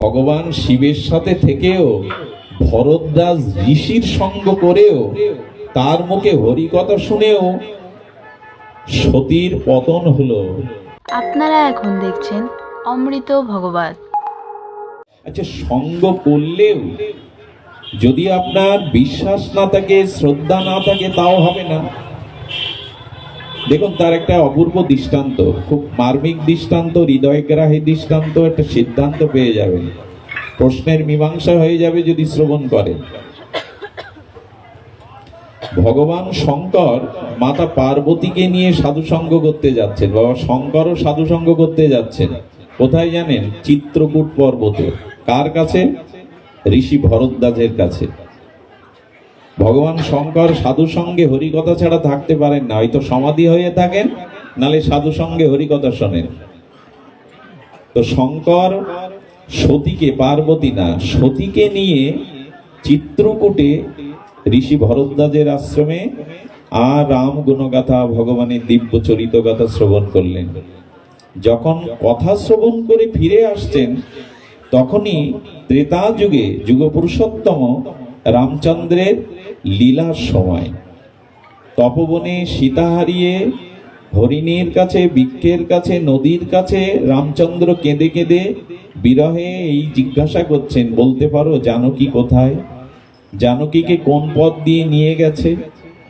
ভগবান শিবের সাথে থেকেও ভরদ্বাজ ঋষির সঙ্গ করেও তার মুখে হরিকথা শুনেও সতীর পতন হলো। আপনারা এখন দেখছেন অমৃত ভগবত। আচ্ছা সঙ্গ করলেও যদি আপনার বিশ্বাস না থাকে শ্রদ্ধা না থাকে তাও হবে না। দেখুন, তার একটা অপূর্ব দৃষ্টান্ত, খুব মার্মিক দৃষ্টান্ত, হৃদয়গ্রাহী দৃষ্টান্ত, একটা সিদ্ধান্ত পেয়ে যাবেন। প্রশ্নের মীমাংসা হয়ে যাবে যদি শ্রবণ করেন। ভগবান শঙ্কর মাতা পার্বতীকে নিয়ে সাধুসঙ্গ করতে যাচ্ছেন। বাবা শঙ্করও সাধুসঙ্গ করতে যাচ্ছেন। কোথায় জানেন? চিত্রকূট পর্বতে। কার কাছে? ঋষি ভরদ্বাজের কাছে। ভগবান শঙ্কর সাধু সঙ্গে হরিকথা ছাড়া থাকতে পারেন না, হয়তো সমাধি হয়ে থাকেন, নালে সাধু সঙ্গে হরিকথা শোনেন। তো শঙ্কর সতীকে, পার্বতী না, সতীকে নিয়ে চিত্রকূটে ঋষি ভরদ্বাজের আশ্রমে আর রাম গুণগাথা ভগবানের দিব্য চরিত গাথা শ্রবণ করলেন। যখন কথা শ্রবণ করে ফিরে আসছেন, তখনই ত্রেতা যুগে যুগপুরুষোত্তম রামচন্দ্রের লীলার সময়। তপবনে সীতা হারিয়ে হরিণীর কাছে, বৃক্ষের কাছে, নদীর কাছে রামচন্দ্র কেঁদে কেঁদে বিরহে এই জিজ্ঞাসা করছেন, বলতে পারো জানকী কোথায়? জানকীকে কোন পথ দিয়ে নিয়ে গেছে?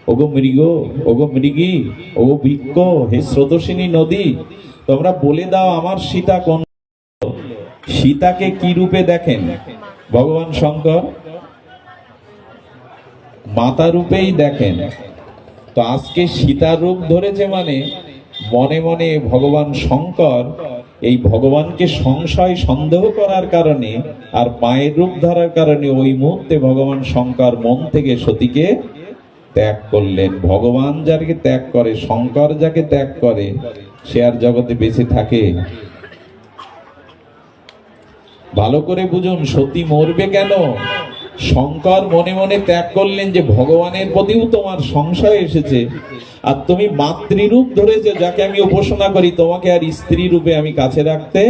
ওগো মৃগ, ওগো মৃগী, ওগো বৃক্ষ, হে স্রোতসিনী নদী, তোমরা বলে দাও আমার সীতা কোন? সীতাকে কি রূপে দেখেন? ভগবান শঙ্কর মাতা রূপেই দেখেন। তো আজকে সীতার রূপ ধরেছে মানে মনে মনে ভগবান শঙ্কর, এই ভগবানকে সংশয় সন্দেহ করার কারণে আর মায়ের রূপ ধরার কারণে ওই মুহূর্তে ভগবান শঙ্কর মন থেকে সতীকে ত্যাগ করলেন। ভগবান যাকে ত্যাগ করে, শঙ্কর যাকে ত্যাগ করে, সে আর জগতে বেঁচে থাকে। ভালো করে বুঝুন, সতী মরবে কেন? শঙ্কর মনে মনে ত্যাগ করলেন যে ভগবানের প্রতিও তোমার সংশয় এসেছে। আর তুমি মাতৃরূপ ধরেছো, যাকে আমি উপাসনা করি, তোমাকে আর স্ত্রী রূপে আমি কাছে রাখতে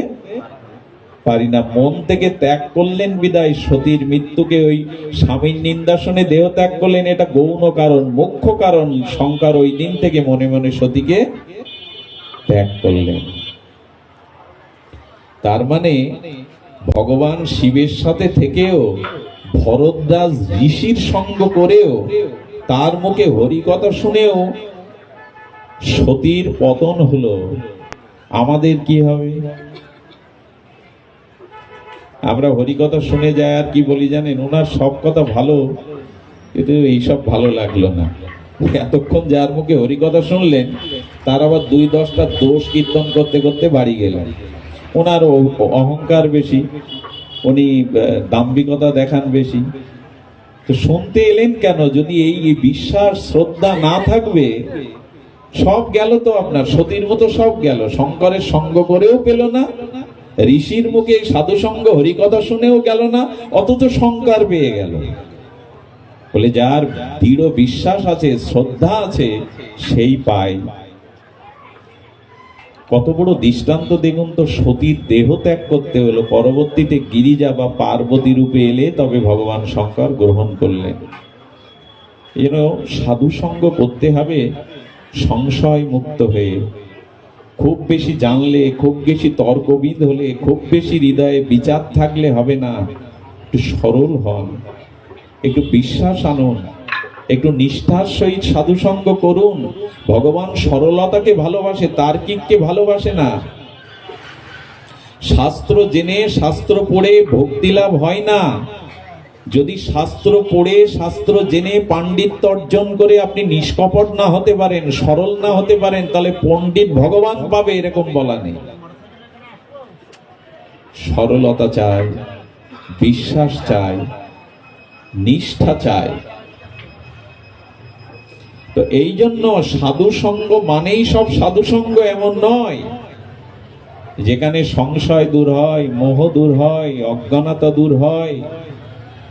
পারি না। মন থেকে ত্যাগ করলেন বিদায়, সতীর মৃত্যুকে ওই স্বামীর নিন্দাসনে দেহ ত্যাগ করলেন, এটা গৌণ কারণ, মুখ্য কারণ। শঙ্কর ওই দিন থেকে মনে মনে সতীকে ত্যাগ করলেন। তার মানে ভগবান শিবের সাথে থেকেও ভরদ্বাজ ঋষির সঙ্গ করেও, তার মুখে হরিকথা শুনেও সতীর পতন হলো। আমাদের কি হবে? আমরা হরিকথা শুনে যাই আর কি বলি জানেন? ওনার সব কথা ভালো, কিন্তু এইসব ভালো লাগল না। এতক্ষণ যার মুখে হরিকথা শুনলেন, তার আবার দুই দশটা দোষ কীর্তন করতে করতে বাড়ি গেলেন। ওনার অহংকার বেশি। উনি দাম্ভিকতা দেখান বেশি। তো শুনতে এলেন কেন? যদি এই এই বিশ্বাস, শ্রদ্ধা না থাকবে, সব গেল তো আপনার, সতীর মতো সব গেল। শঙ্করের সঙ্গ করেও পেল না, ঋষির মুখে সাধু সঙ্গ, হরিকথা শুনেও গেল না, অথচ শঙ্কর পেয়ে গেল। বলে যার দৃঢ় বিশ্বাস আছে, শ্রদ্ধা আছে, সেই পায়। কত বড় দৃষ্টান্ত দেখুন তো, সতীর দেহ ত্যাগ করতে হলো। পরবর্তীতে গিরিজা বা পার্বতী রূপে এলে তবে ভগবান শঙ্কর গ্রহণ করলেন। যেন সাধু সঙ্গ করতে হবে, সংশয় মুক্ত হয়ে। খুব বেশি জানলে, খুব বেশি তর্কবিদ হলে, খুব বেশি হৃদয়ে বিচার থাকলে হবে না। একটু সরল হন, একটু বিশ্বাস আনুন। একটু নিষ্ঠার সহিত সাধুসঙ্গ করুন। ভগবান সরলতাকে ভালোবাসে, তার্কিককে ভালোবাসে না। শাস্ত্র জেনে শাস্ত্র পড়ে ভক্তি লাভ হয় না। যদি শাস্ত্র পড়ে, শাস্ত্র জেনে পাণ্ডিত্য অর্জন করে আপনি নিষ্কপট না হতে পারেন, সরল না হতে পারেন, তাহলে পণ্ডিত ভগবান পাবে, এরকম বলা নেই। সরলতা চাই, বিশ্বাস চাই, নিষ্ঠা চাই। তো এই জন্য সাধু সঙ্গ মানেই সব সাধু সঙ্গ এমন নয়। যেখানে সংশয় দূর হয়, মোহ দূর হয়, অজ্ঞানতা দূর হয়,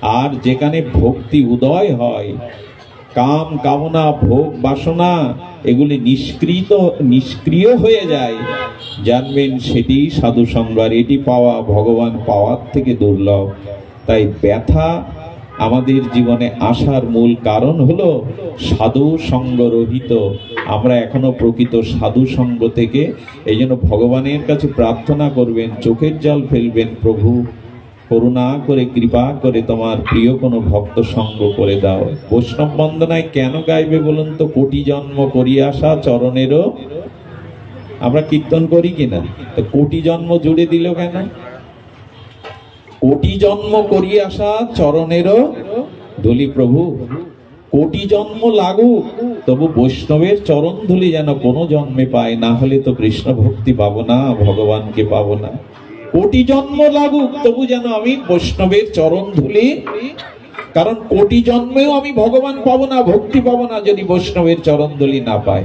আর যেখানে ভক্তি উদয় হয়, কাম কামনা, ভোগ বাসনা, এগুলি নিষ্কৃত, নিষ্ক্রিয় হয়ে যায়। জানবেন সেটি সাধু আর এটি পাওয়া, ভগবান পাওয়ার থেকে দুর্লভ। তাই ব্যথা আমাদের জীবনে আসার মূল কারণ হলো সাধু সঙ্গরহিত আমরা এখনও প্রকৃত সাধু সঙ্গ থেকে এই জন্য ভগবানের কাছে প্রার্থনা করবেন, চোখের জল ফেলবেন, প্রভু, করুণা করে, কৃপা করে তোমার প্রিয় কোনো ভক্ত সঙ্গ করে দাও। বৈষ্ণব বন্দনায় কেন গাইবে বলুন তো? কোটি জন্ম করিয়া আসা চরণেরও। আমরা কীর্তন করি কিনা? তো কোটি জন্ম জুড়ে দিল কেন? কোটি জন্ম করিয়া আসা চরণেরও ধুলি প্রভু। কোটি জন্ম লাগুক, তবু বৈষ্ণবের চরণ ধুলি যেন কোনো জন্মে পায় না, হলে তো কৃষ্ণ ভক্তি পাবো না, ভগবানকে পাবো না। কোটি জন্ম লাগুক, তবু যেন আমি বৈষ্ণবের চরণ ধুলি, কারণ কোটি জন্মেও আমি ভগবান পাবো না, ভক্তি পাবো না, যদি বৈষ্ণবের চরণ ধুলি না পাই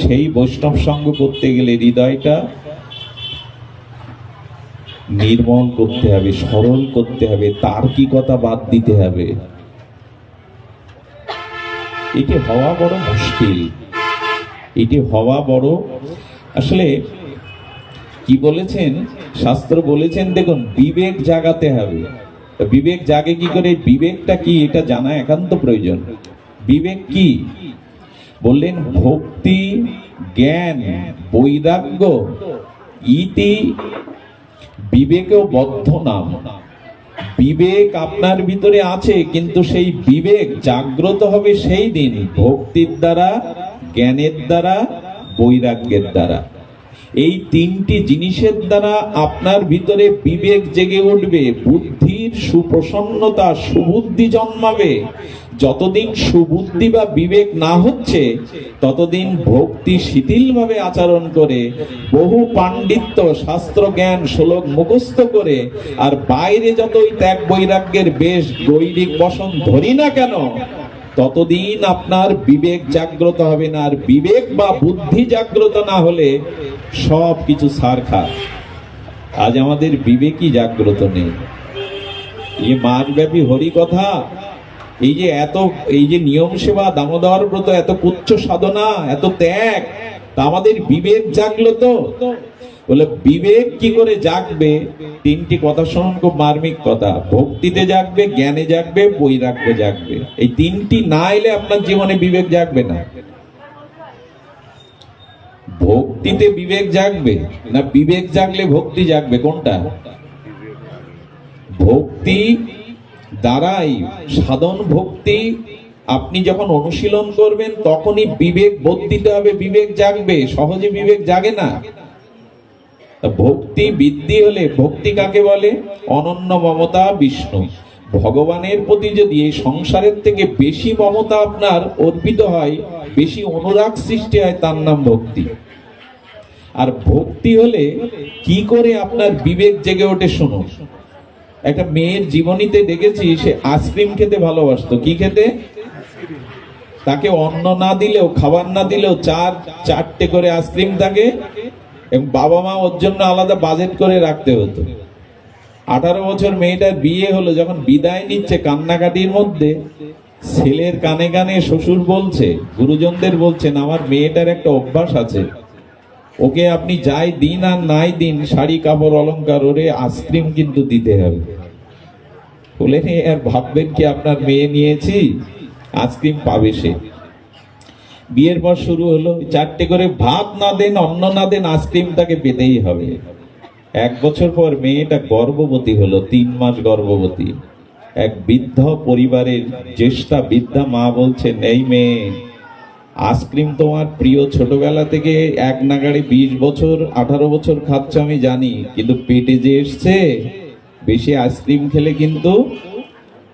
সেই বৈষ্ণব সঙ্গ করতে গেলে হৃদয়টা নির্মল করতে হবে সরল করতে হবে, তার্কিকতা বাদ দিতে হবে। এটি হওয়া বড় মুশকিল। এটি হওয়া বড়, আসলে কি বলেছেন? শাস্ত্র বলেছেন, দেখুন, বিবেক জাগাতে হবে। বিবেক জাগে কি করে? বিবেকটা কি? এটা জানা একান্ত প্রয়োজন। বিবেক কি? বললেন, ভক্তি, জ্ঞান, বৈরাগ্য, ইতি বিবেকেও বদ্ধ নাম। বিবেক আপনার ভিতরে আছে, কিন্তু সেই বিবেক জাগ্রত হবে সেই দিন, ভক্তির দ্বারা, জ্ঞানের দ্বারা, বৈরাগ্যের দ্বারা। এই তিনটি জিনিসের দ্বারা আপনার ভিতরে বিবেক জেগে উঠবে, বুদ্ধির সুপ্রসন্নতা, সুবুদ্ধি জন্মাবে। যতদিন সুবুদ্ধি বা বিবেক না হচ্ছে, ততদিন ভক্তি শিথিলভাবে আচরণ করে, বহু পাণ্ডিত্য শাস্ত্র জ্ঞান শ্লোক মুখস্থ করে, আর বাইরে যতই ত্যাগ বৈরাগ্যের বেশ গৈরিক বসন ধরি না কেন, ততদিন আপনার বিবেক জাগ্রত হবে না, আর বিবেক বা বুদ্ধি জাগ্রত না হলে সব কিছু সার খায়। আজ আমাদের বিবেকই জাগ্রত নেই। এই মাসব্যাপী হরি কথা এই যে এত, এই যে নিয়ম সেবা, দামোদর ব্রত, এত কুচ্ছ সাধনা, এত ত্যাগ, তা আমাদের বিবেক জাগলো তো। বলে, বিবেক কি করে জাগবে? তিনটি কথা শুনুন, খুব মার্মিক কথা। ভক্তিতে জাগবে, জ্ঞানে জাগবে, বৈরাগ্য জাগবে। এই তিনটি না এলে আপনার জীবনে বিবেক জাগবে না। ভক্তিতে বিবেক জাগবে না, বিবেক জাগলে ভক্তি জাগবে? কোনটা? ভক্তি দ্বারাই সাধন ভক্তি আপনি যখন অনুশীলন করবেন, তখনই বিবেক বোধ দিতে হবে, বিবেক জাগবে, সহজে বিবেক জাগে না। ভক্তি বৃদ্ধি হলে, ভক্তি কাকে বলে? অনন্য মমতা বিষ্ণু। ভগবানের প্রতি যদি এই সংসারের থেকে বেশি মমতা আপনার অর্পিত হয়, বেশি অনুরাগ সৃষ্টি হয়, তার নাম ভক্তি। আর ভক্তি হলে কি করে আপনার বিবেক জেগে ওঠে শুনুন। একটা মেয়ের জীবনীতে দেখেছি, সে আইসক্রিম খেতে ভালোবাসতো। কি খেতে? তাকে অন্ন না দিলেও, খাবার না দিলেও চার, চারটে করে আইসক্রিম থাকে এবং বাবা মা ওর জন্য আলাদা বাজেট করে রাখতে হতো। আঠারো বছর মেয়েটার বিয়ে হলো, যখন বিদায় নিচ্ছে কান্নাকাটির মধ্যে, ছেলের কানে কানে শ্বশুর বলছে, গুরুজনদের বলছেন, আমার মেয়েটার একটা অভ্যাস আছে। ওকে আপনি যাই দিন আর নাই দিন, শাড়ি, কাপড়, অলংকার, ওরে আইসক্রিম কিন্তু দিতে হবে। বলে নে আর ভাববেন কি আপনার মেয়ে নিয়েছি, আইসক্রিম পাবে সে। বিয়ের পর শুরু হলো, চারটে করে ভাত না দেন, অন্ন না দেন, আইসক্রিম তাকে পেতেই হবে। এক বছর পর মেয়েটা গর্ভবতী হলো, তিন মাস গর্ভবতী। এক বৃদ্ধ পরিবারের জ্যেষ্ঠা বৃদ্ধা মা বলছেন, এই মেয়ে, আইসক্রিম তোমার প্রিয় ছোটবেলা থেকে এক নাগাড়ে বিশ বছর, আঠারো বছর খাচ্ছ আমি জানি, কিন্তু পেটে যে এসছে বেশি আইসক্রিম খেলে কিন্তু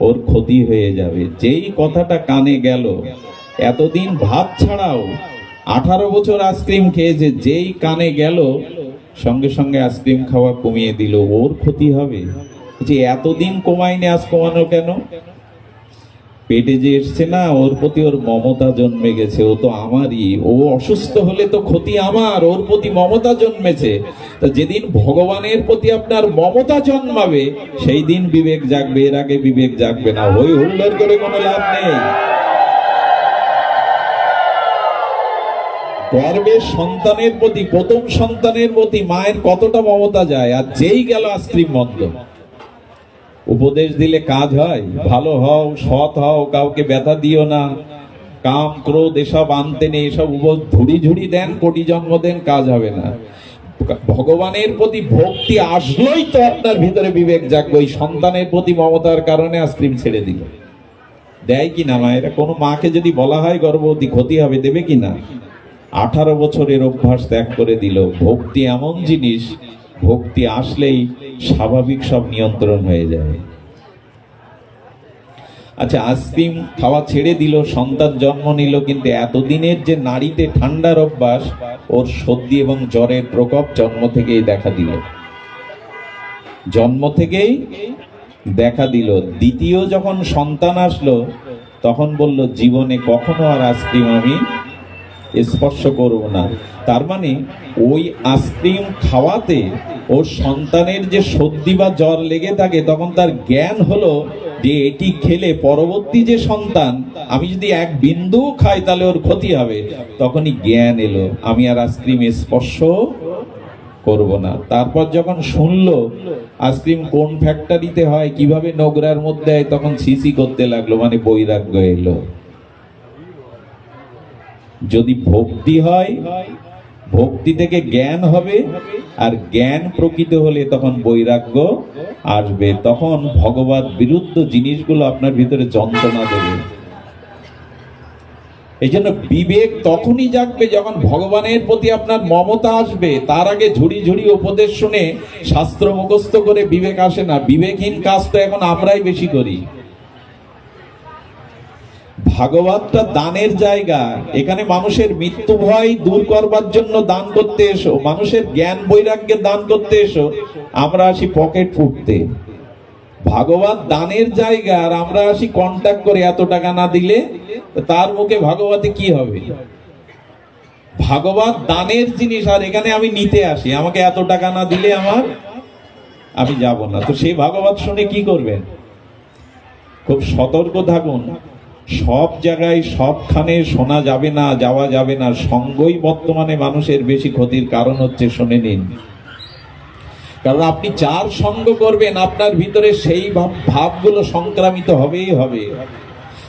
ওর ক্ষতি হয়ে যাবে। যেই কথাটা কানে গেল, এতদিন ভাত ছাড়াও আঠারো বছর আইসক্রিম খেয়েছে, যেই কানে গেল, সঙ্গে সঙ্গে আইসক্রিম খাওয়া কমিয়ে দিল। ওর ক্ষতি হবে? যে এতদিন কমায়নি, আজ কমানো কেন? পেটে যে এসছে না, ওর প্রতি ওর মমতা জন্মে গেছে, ও তো আমারই। ও অসুস্থ হলে তো ক্ষতি আমার, ওর প্রতি মমতা জন্মেছে। তা যেদিন ভগবানের প্রতি আপনার মমতা জন্মাবে, সেই দিন বিবেক জাগবে, এর আগে বিবেক জাগবে না। হই হুল্লোড় করে কোনো লাভ নেই। গর্বের সন্তানের প্রতি, প্রথম সন্তানের প্রতি মায়ের কতটা মমতা যায়, আর যেই গেল আইসক্রিম বন্ধ উপদেশ দিলে কাজ হয়, ভালো হও, সৎ হও, কাউকে ব্যথা দিও না। কাম, ক্রোধ, এসব আনতে নেই, এসব ধুড়ি ঝুড়ি দেন, কোটি জন্ম দেন, কাজ হবে না। ভগবানের প্রতি ভক্তি আসলেই তো আপনার ভিতরে বিবেক জাগবে। ওই সন্তানের প্রতি মমতার কারণে আইসক্রিম ছেড়ে দিল। দেয় কি না মায়েরা কোনো মাকে যদি বলা হয় গর্ভবতী, ক্ষতি হবে, দেবে কি না? আঠারো বছরের অভ্যাস ত্যাগ করে দিল। ভক্তি এমন জিনিস ভক্তি আসলেই স্বাভাবিক সব নিয়ন্ত্রণ হয়ে যায়। আচ্ছা আইসক্রিম খাওয়া ছেড়ে দিল, সন্তান জন্ম নিল, কিন্তু এতদিনের যে নারীতে ঠান্ডার অভ্যাস, ওর সর্দি এবং জ্বরের প্রকোপ জন্ম থেকেই দেখা দিল। জন্ম থেকেই দেখা দিল। দ্বিতীয় যখন সন্তান আসলো, তখন বলল, জীবনে কখনো আর আইসক্রিম আমি স্পর্শ করব না। তার মানে ওই আইসক্রিম খাওয়াতে ওর সন্তানের যে সর্দি বা জ্বর লেগে থাকে, তখন তার জ্ঞান হলো যে এটি খেলে পরবর্তী যে সন্তান, আমি যদি এক বিন্দু খাই তাহলে ওর ক্ষতি হবে। তখনই জ্ঞান এলো, আমি আর আইসক্রিম স্পর্শ করব না। তারপর যখন শুনলো আইসক্রিম কোন ফ্যাক্টরিতে হয়, কীভাবে নোংরার মধ্যে হয়, তখন সিসি করতে লাগল মানে বৈরাগ্য এলো। যদি ভক্তি হয় ভক্তি থেকে জ্ঞান হবে, আর জ্ঞান প্রকৃত হলে তখন বৈরাগ্য আসবে। তখন ভগবত বিরুদ্ধ জিনিসগুলো আপনার ভিতরে যন্ত্রণা দেবে। এই জন্য বিবেক তখনই জাগবে যখন ভগবানের প্রতি আপনার মমতা আসবে। তার আগে ঝুড়ি ঝুড়ি উপদেশ শুনে শাস্ত্র মুখস্থ করে বিবেক আসে না। বিবেকহীন কাজ তো এখন আমরাই বেশি করি। ভাগবতটা দানের জায়গা। এখানে মানুষের মৃত্যু ভয় দূর করবার জন্য দান করতে এসো। মানুষের জ্ঞান বৈরাগ্যের দান করতে এসো। আমরা আসি পকেট ফুটতে। ভাগবত দানের জায়গা আর আমরা আসি কন্ট্যাক্ট করে এত টাকা না দিলে তার মুখে ভাগবতে কি হবে? ভাগবত দানের জিনিস আর এখানে আমি নিতে আসি। আমাকে এত টাকা না দিলে আমার আমি যাব না। তো সেই ভাগবত শুনে কি করবেন? খুব সতর্ক থাকুন। সব জায়গায় সবখানে শোনা যাবে না, যাওয়া যাবে না। সঙ্গই বর্তমানে মানুষের বেশি ক্ষতির কারণ হচ্ছে, শুনে নিন। কারণ আপনি যার সঙ্গ করবেন, আপনার ভিতরে সেই ভাব- ভাবগুলো সংক্রামিত হবেই হবে।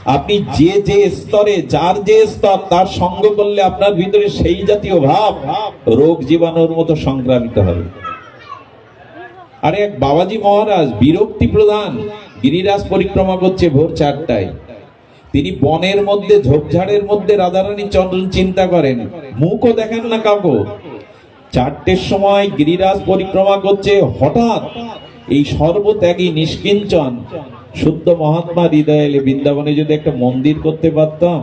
আপনি যে যে স্তরে, যার যে স্তর, তার সঙ্গ করলে আপনার ভিতরে সেই জাতীয় ভাব, রোগ জীবাণুর মতো সংক্রামিত হবে। আরে এক বাবাজি মহারাজ, বিরক্তি প্রধান। গিরিরাজ পরিক্রমা করছে ভোর চারটায়। তিনি বনের মধ্যে, ঝোপঝাড়ের মধ্যে রাধারানী চন্দ্রন চিন্তা করেন, মুখও দেখেন না কাউকে? চারটের সময় গিরিরাজ পরিক্রমা করছে, হঠাৎ এই সর্বত্যাগী নিষ্কিঞ্চন, শুদ্ধ মহাত্মা হৃদয় এলে বৃন্দাবনে যদি একটা মন্দির করতে পারতাম,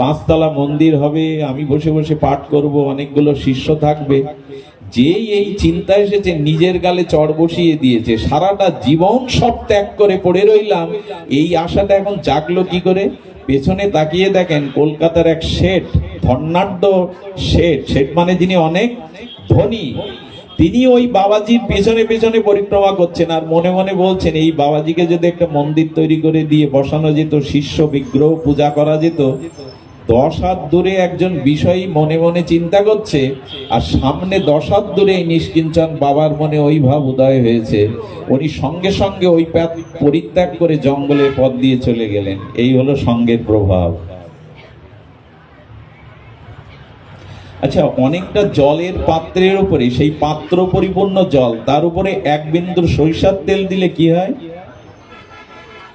পাঁচতলা মন্দির হবে, আমি বসে বসে পাঠ করব, অনেকগুলো শিষ্য থাকবে। যেই এই চিন্তা এসেছে, নিজের গালে চড় বসিয়ে দিয়েছে, সারাটা জীবন সব ত্যাগ করে পড়ে রইলাম, এই আশাটা এখন জাগলো কি করে? পেছনে তাকিয়ে দেখেন কলকাতার এক শেঠ ধর্নাঢ্য শেঠ শেঠ মানে যিনি অনেক ধনী, তিনি ওই বাবাজির পেছনে পেছনে পরিক্রমা করছেন আর মনে মনে বলছেন, এই বাবাজিকে যদি একটা মন্দির তৈরি করে দিয়ে বসানো যেত, শিষ্য বিগ্রহ পূজা করা যেত দশ হাত দূরে একজন বিষয় মনে মনে চিন্তা করছে, আর সামনে দশ হাত দূরে নিষ্কিঞ্চন বাবার মনে ওই ভাব উদয় হয়েছে। উনি সঙ্গে সঙ্গে ওই পথ পরিত্যাগ করে জঙ্গলে পথ দিয়ে চলে গেলেন। এই হলো সঙ্গের প্রভাব। আচ্ছা অনেকটা জলের পাত্রের উপরে, সেই পাত্র পরিপূর্ণ জল, তার উপরে এক বিন্দুর সরিষার তেল দিলে কি হয়?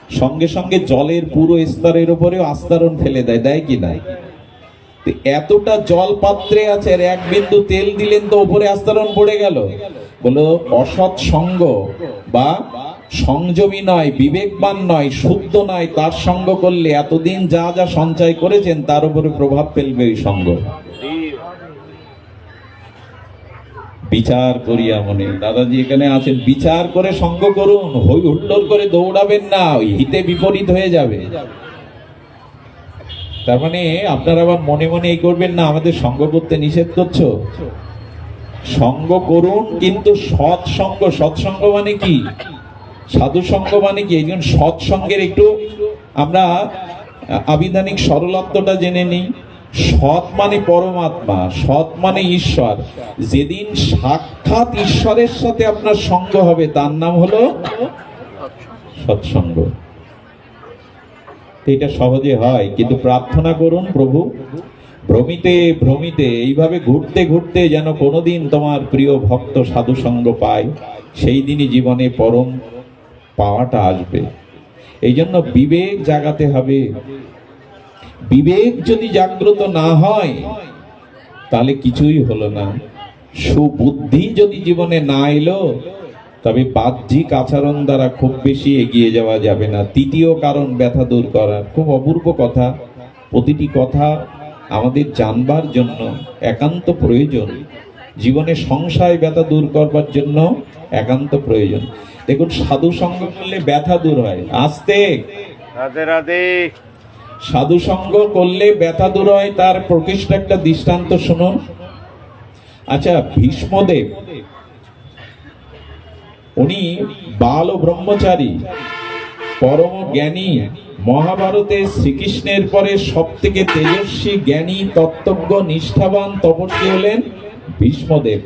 সঙ্গে সঙ্গে জলের পুরো স্তরের উপরেও আস্তরণ ফেলে দেয় দেয় কি নাই এতটা জল পাত্রে আছে, আর এক বিন্দু তেল দিলেন তো উপরে আস্তরণ পড়ে গেল। বলো অসৎ সঙ্গ বা সংযমী নয়, বিবেকবান নয়, শুদ্ধ নয়, তার সঙ্গ করলে এতদিন যা যা সঞ্চয় করেছেন, তার উপরে প্রভাব ফেলবে ওই সঙ্গ। বিচার করিয়া মনে। দাদাজি এখানে আছেন। বিচার করে সঙ্গ করুন। হই হুল্লোড় করে দৌড়াবেন না। ওই হিতে বিপরীত হয়ে যাবে। তার মানে আপনারা আবার মনে মনে এই করবেন না, আমাদের সঙ্গ করতে নিষেধ করছ? সঙ্গ করুন, কিন্তু সৎসঙ্গ সৎসঙ্গ মানে কি? সাধু সঙ্গ মানে কি? এই জন্য সৎসঙ্গের একটু আমরা আবিধানিক সরলত্বটা জেনে নিই। সৎ মানে পরমাত্মা, সৎ মানে ঈশ্বর। যেদিন সাক্ষাৎ ঈশ্বরের সাথে আপনার সঙ্গ হবে, তার নাম হলো সৎসঙ্গ। এটা সহজে হয়, কিন্তু প্রার্থনা করুন প্রভু, ভ্রমিতে ভ্রমিতে, এইভাবে ঘুরতে ঘুরতে যেন কোনোদিন তোমার প্রিয় ভক্ত সাধু সঙ্গ পায়, সেই দিনই জীবনে পরম পাওয়াটা আসবে। এই জন্য বিবেক জাগাতে হবে বিবেক যদি জাগ্রত না হয়, তাহলে কিছুই হলো না। সুবুদ্ধি যদি জীবনে না এলো, তবে বাহ্যিক আচরণ দ্বারা খুব বেশি এগিয়ে যাওয়া যাবে না। তৃতীয় কারণ, ব্যথা দূর করার খুব অপূর্ব কথা। প্রতিটি কথা আমাদের জানবার জন্য একান্ত প্রয়োজন। জীবনে সংশয়, ব্যথা দূর করবার জন্য একান্ত প্রয়োজন। দেখুন সাধু সঙ্গ করলে ব্যথা দূর হয়। আস্তে। রাধে রাধে। সাধু সঙ্গ করলে ব্যথা দূর হয়, তার প্রকৃষ্ট একটা দৃষ্টান্ত শুনুন আচ্ছা ভীষ্মদেব, উনি বাল ব্রহ্মচারী, পরম জ্ঞানী, মহাভারতে শ্রীকৃষ্ণের পরে সব থেকে তেজস্বী জ্ঞানী, তত্ত্বজ্ঞ, নিষ্ঠাবান, তপস্বী হলেন ভীষ্মদেব।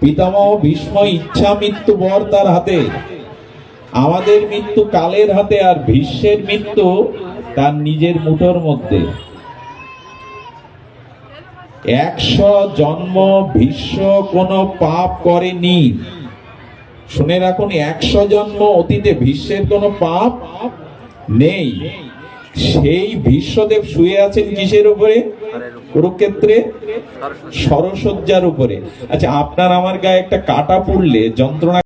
পিতামহ ভীষ্ম ইচ্ছা মৃত্যু বর তার হাতে। আমাদের মৃত্যু কালের হাতে, আর ভীষ্মের মৃত্যু তার নিজের মুঠোর মধ্যে। একশো জন্ম ভীষ্ম কোনো পাপ করেনি। শুনে রাখুন, একশো জন্ম অতীতে ভীষ্মের কোনো পাপ নেই। সেই ভীষ্মদেব শুয়ে আছেন কিসের উপরে? কুরুক্ষেত্রে? সরসজ্জার উপরে। আচ্ছা আপনার আমার গায়ে একটা কাটা পড়লে যন্ত্রণা